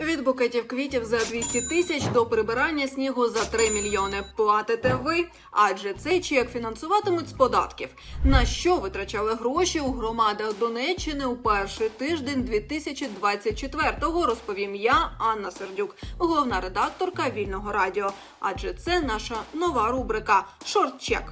Від букетів квітів за 200 тисяч до прибирання снігу за 3 мільйони. Платите ви, адже цей чек фінансуватимуть з податків. На що витрачали гроші у громадах Донеччини у перший тиждень 2024-го, розповім я, Анна Сердюк, головна редакторка Вільного радіо. Адже це наша нова рубрика Шорт-чек.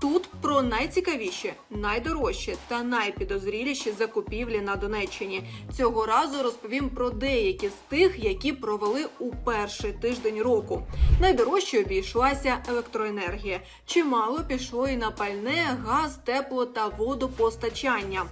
Тут про найцікавіші, найдорожчі та найпідозріліші закупівлі на Донеччині. Цього разу розповім про деякі з тих, які провели у перший тиждень року. Найдорожче обійшлася електроенергія. Чимало пішло і на пальне, газ, тепло та водопостачання.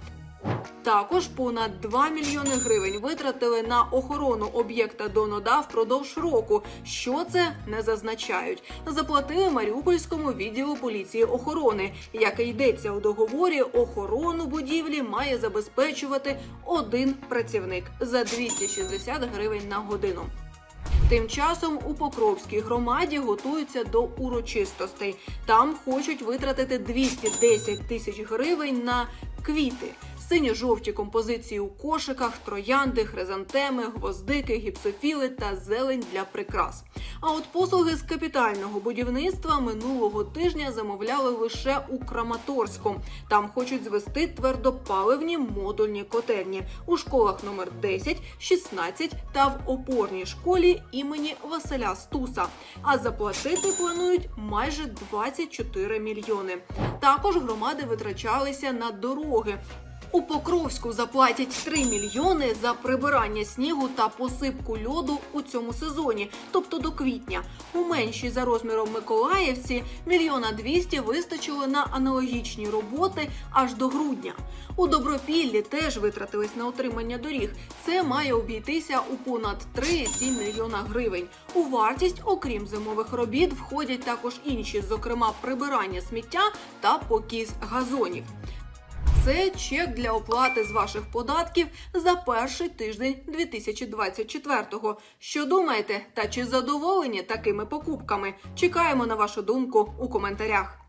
Також понад 2 мільйони гривень витратили на охорону об'єкта Донода впродовж року. Що це не зазначають. Заплатили Маріупольському відділу поліції охорони. Як і йдеться у договорі, охорону будівлі має забезпечувати один працівник за 260 гривень на годину. Тим часом у Покровській громаді готуються до урочистостей. Там хочуть витратити 210 тисяч гривень на квіти. Синьо-жовті композиції у кошиках, троянди, хризантеми, гвоздики, гіпсофіли та зелень для прикрас. А от послуги з капітального будівництва минулого тижня замовляли лише у Краматорську. Там хочуть звести твердопаливні модульні котельні у школах номер 10, 16 та в опорній школі імені Василя Стуса. А заплатити планують майже 24 мільйони. Також громади витрачалися на дороги. У Покровську заплатять 3 мільйони за прибирання снігу та посипку льоду у цьому сезоні, тобто до квітня. У меншій за розміром Миколаївці мільйона 200 вистачило на аналогічні роботи аж до грудня. У Добропіллі теж витратились на утримання доріг. Це має обійтися у понад 3,7 мільйона гривень. У вартість, окрім зимових робіт, входять також інші, зокрема прибирання сміття та покіс газонів. Це чек для оплати з ваших податків за перший тиждень 2024-го. Що думаєте, та чи задоволені такими покупками? Чекаємо на вашу думку у коментарях.